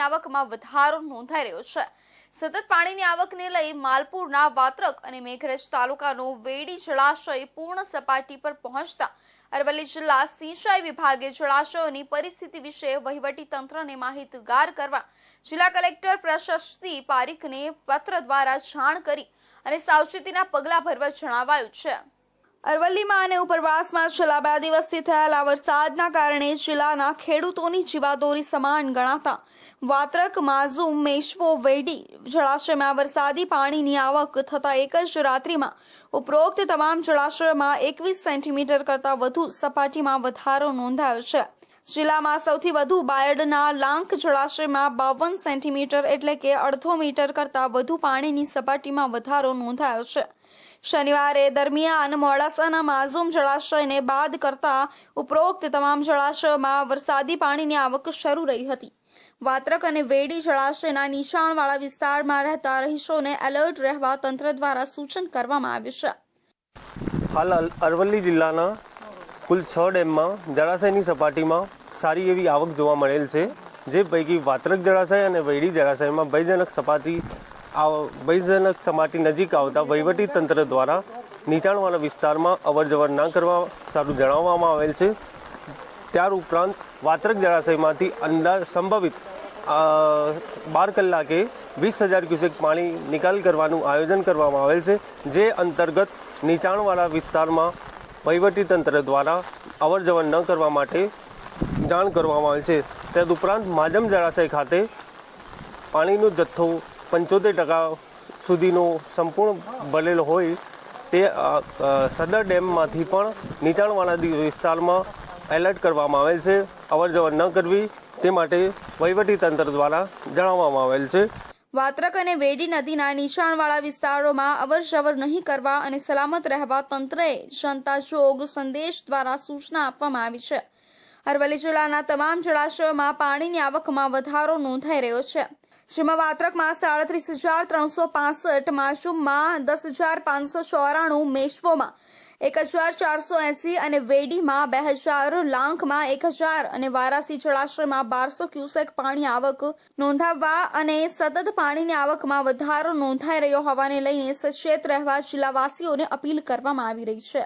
આવકમાં વધારો નોંધાઈ રહ્યો છે. સતત પાણીની આવકને લઈ માલપુરના વાત્રક અને મેઘરજ તાલુકાનો વેડી જળાશય પૂર્ણ સપાટી પર પહોંચતા અરવલ્લી જિલ્લા સિંચાઈ વિભાગે જળાશયોની પરિસ્થિતિ વિશે વહીવટી તંત્રને માહિતગાર કરવા જિલ્લા કલેક્ટર પ્રશસ્તિ પારીખને પત્ર દ્વારા જાણ કરી અને સાવચેતીના પગલાં ભરવા જણાવાયું છે. અરવલ્લીમાં અને ઉપરવાસમાં છેલ્લા બે દિવસથી થયેલા વરસાદના કારણે જિલ્લાના ખેડૂતોની જીવાદોરી સમાન ગણાતા વાત્રક, માઝુમ, મેશવો, વેડી જળાશયમાં વરસાદી પાણીની આવક થતાં એક જ રાત્રિમાં ઉપરોક્ત તમામ જળાશયોમાં એકવીસ સેન્ટીમીટર કરતાં વધુ સપાટીમાં વધારો નોંધાયો છે. જિલ્લામાં સૌથી વધુ બાયડના લાંક જળાશયમાં બાવન સેન્ટીમીટર એટલે કે અડધો મીટર કરતાં વધુ પાણીની સપાટીમાં વધારો નોંધાયો છે. શનિવારે દરમિયાન મોડાસાના માઝુમ જળાશયને બાદ કરતા ઉપરોક્ત તમામ જળાશયોમાં વરસાદી પાણીની આવક શરૂ રહી હતી. વાત્રક અને વેડી જળાશયના નીચાણવાળા વિસ્તારમાં રહેતા રહીશોને એલર્ટ રહેવા તંત્ર દ્વારા સૂચન કરવામાં આવ્યું છે. હાલ અરવલ્લી જિલ્લાના કુલ છ ડેમમાં જળાશયની સપાટીમાં સારી એવી આવક જોવા મળેલ છે, જે પૈકી વાત્રક જળાશય અને વૈડી જળાશયમાં ભયજનક સપાટી ભયજનક સપાટી નજીક આવતા વહીવટી તંત્ર દ્વારા નીચાણવાળા વિસ્તારમાં અવરજવર ના કરવા સારું જણાવવામાં આવેલ છે. ત્યાર ઉપરાંત વાત્રક જળાશયમાંથી અંદાજ સંભવિત બાર કલાકે વીસ હજાર ક્યુસેક પાણી નિકાલ કરવાનું આયોજન કરવામાં આવેલ છે, જે અંતર્ગત નીચાણવાળા વિસ્તારમાં વહીવટી તંત્ર દ્વારા અવરજવર ન કરવા માટે જાણ કરવામાં આવેલ છે. તદુપરાંત માજમ જળાશય ખાતે પાણીનો જથ્થો પંચોતેર ટકા સુધીનો સંપૂર્ણ ભરેલો હોય તે સદર ડેમમાંથી પણ નીચાણવાળા વિસ્તારમાં એલર્ટ કરવામાં આવેલ છે. અવર જવર ન કરવી તે માટે તંત્ર દ્વારા જણાવવામાં આવેલ છે. વાત્રક અને વેડી નદીના નીચાણવાળા વિસ્તારોમાં અવરજવર નહીં કરવા અને સલામત રહેવા તંત્રએ જનતા જોગ સંદેશ દ્વારા સૂચના આપવામાં આવી છે. અરવલ્લી જિલ્લાના તમામ જળાશયોમાં પાણીની આવકમાં વધારો નોંધાઈ રહ્યો છે. જેમાં વાત્રકમાં સાડત્રીસ હજાર ત્રણસો પાસઠ માસુમમાં દસ હજાર પાંચસો ચોરાણું મેશ્વોમાં એક હજાર ચારસો એંસી અને વેડીમાં બે હજાર લાંખમાં એક હજાર અને વારાસી જળાશયમાં બારસો ક્યુસેક પાણી આવક નોંધાવવા અને સતત પાણીની આવકમાં વધારો નોંધાઈ રહ્યો હોવાને લઈને સચેત રહેવા જિલ્લાવાસીઓને અપીલ કરવામાં આવી રહી છે.